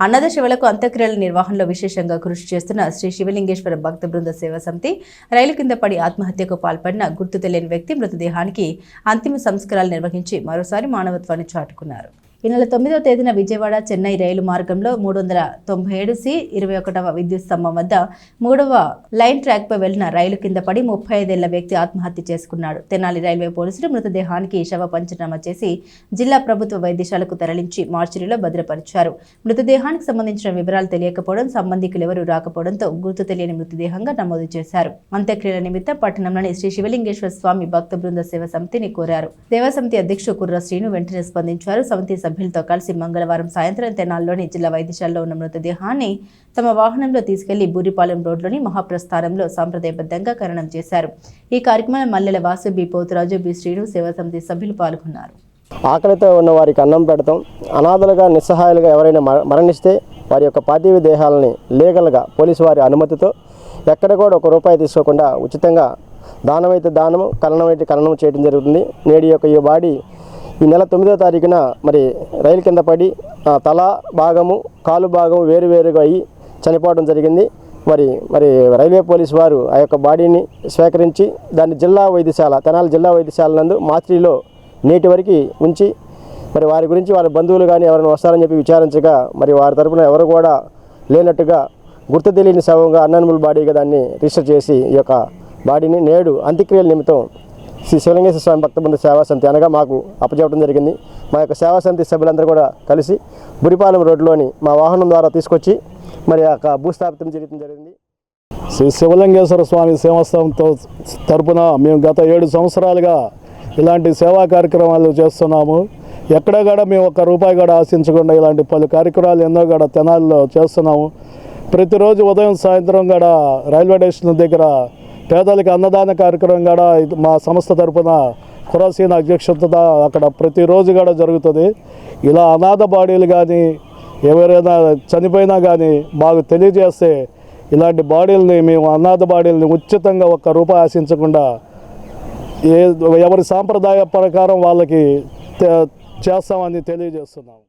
అన్నద శివలకు అంత్యక్రియల నిర్వహణలో విశేషంగా కృషి చేస్తున్న శ్రీ శివలింగేశ్వర భక్త బృంద సేవా సమితి రైలు కింద పడి ఆత్మహత్యకు పాల్పడిన గుర్తు తెలియని వ్యక్తి మృతదేహానికి అంతిమ సంస్కారాలు నిర్వహించి మరోసారి మానవత్వాన్ని చాటుకున్నారు. ఈ నెల తొమ్మిదవ తేదీన విజయవాడ చెన్నై రైలు మార్గంలో మూడు వందల తొంభై ఏడు సి ఇరవై ఒకటవ విద్యుత్ స్తంభం వద్ద మూడవ లైన్ ట్రాక్పై వెళ్ళిన రైలు కింద పడి ముప్పై ఐదేళ్ళ వ్యక్తి ఆత్మహత్య చేసుకున్నాడు. తెనాలి రైల్వే పోలీసులు మృతదేహానికి శవ పంచనామా చేసి జిల్లా ప్రభుత్వ వైద్యశాలకు తరలించి మార్చిరీలో భద్రపరిచారు. మృతదేహానికి సంబంధించిన వివరాలు తెలియకపోవడం సంబంధికులు ఎవరూ రాకపోవడంతో గుర్తు తెలియని మృతదేహంగా నమోదు చేశారు. అంత్యక్రియల నిమిత్తం పట్టణంలోని శ్రీ శివలింగేశ్వర స్వామి భక్త బృంద సేవ సమితిని కోరారు. దేవసమితి అధ్యక్షుడు కుర్ర శ్రీను వెంటనే స్పందించారు. సమితి సభ్యులతో కలిసి మంగళవారం సాయంత్రం తెనాల్లోని జిల్లా వైద్యశాలలో ఉన్న మృతదేహాన్ని తమ వాహనంలో తీసుకెళ్ళి బూరిపాలెం రోడ్లోని మహాప్రస్థానంలో సాంప్రదాయబద్ధంగా ఖననం చేశారు. ఈ కార్యక్రమంలో మల్లెల వాసు బి పోతురాజు బి. శ్రీను సేవా సమితి సభ్యులు పాల్గొన్నారు. ఆకలితో ఉన్న వారికి అన్నం పెడతాం. అనాథలుగా నిస్సహాయాలుగా ఎవరైనా మరణిస్తే వారి యొక్క పార్థివ దేహాలని లీగల్గా పోలీసు వారి అనుమతితో ఎక్కడ కూడా ఒక రూపాయి తీసుకోకుండా ఉచితంగా దానమైతే దానము కలనమైతే కలనం చేయడం జరుగుతుంది. నేడు యొక్క ఈ బాడీ ఈ నెల తొమ్మిదో తారీఖున మరి రైలు కింద పడి తల భాగము కాలు భాగము వేరువేరుగా అయ్యి చనిపోవడం జరిగింది. మరి మరి రైల్వే పోలీసు వారు ఆ యొక్క బాడీని స్వీకరించి దాన్ని జిల్లా వైద్యశాల తెనాలి జిల్లా వైద్యశాల నందు మాత్రిలో నేటి వరకు ఉంచి మరి వారి గురించి వారి బంధువులు కానీ ఎవరైనా వస్తారని చెప్పి విచారించగా మరి వారి తరపున ఎవరు కూడా లేనట్టుగా గుర్తు తెలియని శవంగా అన్ననుముల బాడీగా దాన్ని రిజిస్టర్ చేసి ఈ యొక్క బాడీని నేడు అంత్యక్రియల నిమిత్తం శ్రీ శివలింగేశ్వర స్వామి భక్త బృంద సేవా సమితి అనగా మాకు అప్పచెప్పడం జరిగింది. మా యొక్క సేవా సమితి సభ్యులందరూ కూడా కలిసి బురిపాలెం రోడ్లోని మా వాహనం ద్వారా తీసుకొచ్చి మరి యొక్క భూస్థాపితం చేయడం జరిగింది. శ్రీ శివలింగేశ్వర స్వామి సేవాస్థానంతో తరపున మేము గత ఏడు సంవత్సరాలుగా ఇలాంటి సేవా కార్యక్రమాలు చేస్తున్నాము. ఎక్కడ కూడా మేము ఒక్క రూపాయి కూడా ఆశించకుండా ఇలాంటి పలు కార్యక్రమాలు ఎన్నో కూడా తెనాలిలో చేస్తున్నాము. ప్రతిరోజు ఉదయం సాయంత్రం కూడా రైల్వే స్టేషన్ దగ్గర పేదలకు అన్నదాన కార్యక్రమం కూడా ఇది మా సంస్థ తరపున ఖురాసీన అధ్యక్షత అక్కడ ప్రతిరోజు కూడా జరుగుతుంది. ఇలా అనాథ బాడీలు కానీ ఎవరైనా చనిపోయినా కానీ మాకు తెలియజేస్తే ఇలాంటి బాడీలని మేము అనాథ బాడీలని ఉచితంగా ఒక్క రూపాయి ఆశించకుండా ఏ ఎవరి సాంప్రదాయ ప్రకారం వాళ్ళకి చేస్తామని తెలియజేస్తున్నాము.